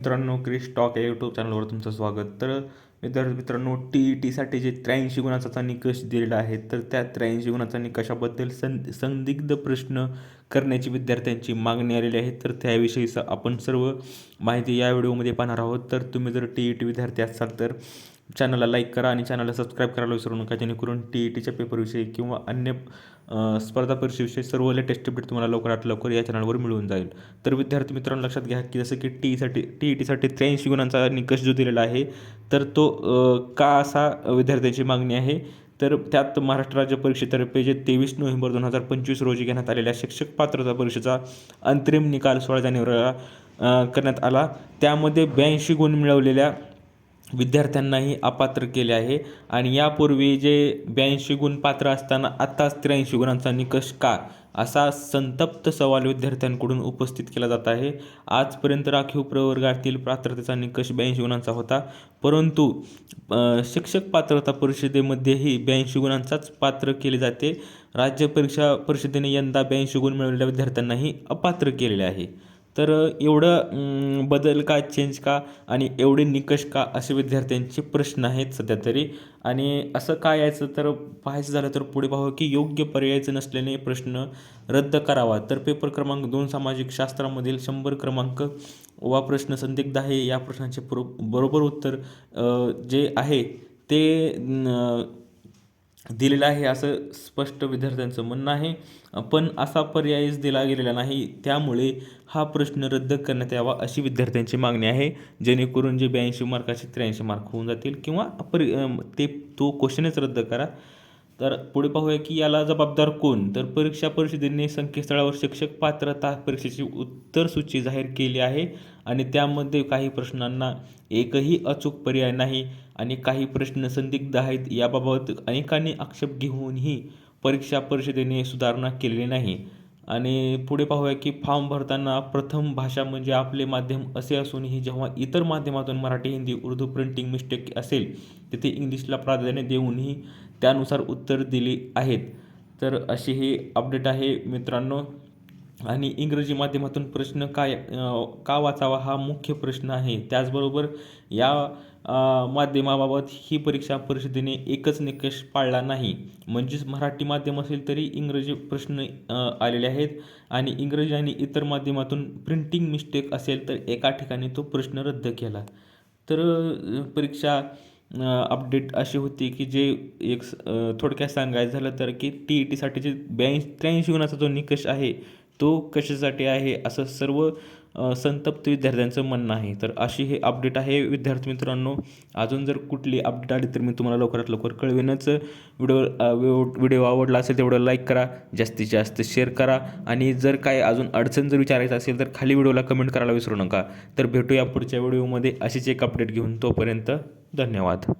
मित्रांनो क्रिश टॉक या यूट्यूब चॅनलवर तुमचं स्वागत. तर विद्यार्थी मित्रांनो टी ई टीसाठी जे त्र्याऐंशी गुणाचा निकष दिलेला आहे तर त्या त्र्याऐंशी गुणाचा निकषाबद्दल सं संदिग्ध प्रश्न करण्याची विद्यार्थ्यांची मागणी आलेली आहे तर त्याविषयी आपण सर्व माहिती या व्हिडिओमध्ये पाहणार आहोत. तर तुम्ही जर टी ई टी विद्यार्थी असाल तर चॅनलला लाईक करा आणि चॅनलला सबस्क्राईब करायला विसरू नका जेणेकरून टी ई टीच्या पेपरविषयी किंवा अन्य स्पर्धा परीक्षेविषयी सर्व लेटेस्ट अपडेट तुम्हाला लवकरात लवकर या चॅनलवर मिळून जाईल. तर विद्यार्थी मित्रांनो लक्षात घ्या की जसं की टी ईसाठी टी ई टीसाठी त्र्याऐंशी गुणांचा निकष जो दिलेला आहे तर तो का असा विद्यार्थ्यांची मागणी आहे? तर त्यात महाराष्ट्र राज्य परीक्षेतर्फे जे तेवीस नोव्हेंबर दोन हजार पंचवीस रोजी घेण्यात आलेल्या शिक्षक पात्रता परीक्षेचा अंतरिम निकाल सोळा जानेवारीला करण्यात आला. त्यामध्ये ब्याऐंशी गुण मिळवलेल्या विद्यार्थ्यांनाही अपात्र केले आहे. आणि यापूर्वी जे ब्याऐंशी गुण पात्र असताना आत्ताच त्र्याऐंशी गुणांचा निकष का? असा संतप्त सवाल विद्यार्थ्यांकडून उपस्थित केला जात आहे. आजपर्यंत राखीव प्रवर्गातील पात्रतेचा निकष ब्याऐंशी गुणांचा होता. परंतु शिक्षक पात्रता परिषदेमध्येही ब्याऐंशी गुणांचाच पात्र केले जाते. राज्य परीक्षा परिषदेने यंदा ब्याऐंशी गुण मिळवलेल्या विद्यार्थ्यांनाही अपात्र केलेले आहे. तर एवढं बदल का चेंज का आणि एवढे निकष का असे विद्यार्थ्यांचे प्रश्न आहेत सध्या तरी? आणि असं काय यायचं? तर पाहायचं झालं तर पुढे पाहू की योग्य पर्यायचं नसल्याने प्रश्न रद्द करावा तर पेपर क्रमांक दोन सामाजिक शास्त्रामधील शंभर क्रमांक वा प्रश्न संदिग्ध आहे या प्रश्नाचे पुरो बरोबर उत्तर जे आहे ते दिलेलं आहे असं स्पष्ट विद्यार्थ्यांचं म्हणणं आहे. पण असा पर्यायच दिला गेलेला नाही. त्यामुळे हा प्रश्न रद्द करण्यात यावा अशी विद्यार्थ्यांची मागणी आहे. जेणेकरून जे ब्याऐंशी मार्काचे त्र्याऐंशी मार्क होऊन जातील किंवा परि ते तो क्वेश्चनच रद्द करा. तर पुढे पाहूया की याला जबाबदार कोण? तर परीक्षा परिषदेने संकेतस्थळावर शिक्षक पात्रता परीक्षेची उत्तरसूची जाहीर केली आहे आणि त्यामध्ये काही प्रश्नांना एकही अचूक पर्याय नाही आणि काही प्रश्न संदिग्ध आहेत. याबाबत अनेकांनी आक्षेप घेऊनही परीक्षा परिषदेने सुधारणा केलेली नाही. आणि पुढे पाहूया की फॉर्म भरताना प्रथम भाषा म्हणजे आपले माध्यम असे असूनही जेव्हा इतर माध्यमातून मराठी हिंदी उर्दू प्रिंटिंग मिस्टेक असेल तिथे इंग्लिशला प्राधान्य देऊनही त्यानुसार उत्तर दिली आहेत. तर अशी ही अपडेट आहे मित्रांनो. आणि इंग्रजी माध्यमातून प्रश्न काय का वाचावा हा मुख्य प्रश्न आहे. त्याचबरोबर या माध्यमाबाबत ही परीक्षा परिषदेने एकच निकष पाळला नाही. म्हणजेच मराठी माध्यम असेल तरी इंग्रजी प्रश्न आलेले आहेत. आणि इंग्रजी आणि इतर माध्यमातून प्रिंटिंग मिस्टेक असेल तर एका ठिकाणी तो प्रश्न रद्द केला. तर परीक्षा अपडेट अशी होती की जे एक स- थोडक्यात सांगायचं झालं तर की टी ई टीसाठी जे ब्याऐंशी त्र्याऐंशी गुणाचा जो निकष आहे तो कशासाठी आहे? असं सर्व संतप्त विद्यार्थ्यांचं म्हणणं आहे. तर अशी हे अपडेट आहे. विद्यार्थी मित्रांनो अजून जर कुठली अपडेट आली तर मी तुम्हाला लवकरात लवकर कळवेनच. व्हिडिओ व्हिडिओ व्हिडिओ आवडला असेल तेवढं लाईक करा. जास्तीत जास्त शेअर करा. आणि जर काय अजून अडचण जर विचारायचं असेल तर खाली व्हिडिओला कमेंट करायला विसरू नका. तर भेटूया पुढच्या व्हिडिओमध्ये अशीच एक अपडेट घेऊन तोपर्यंत धन्यवाद.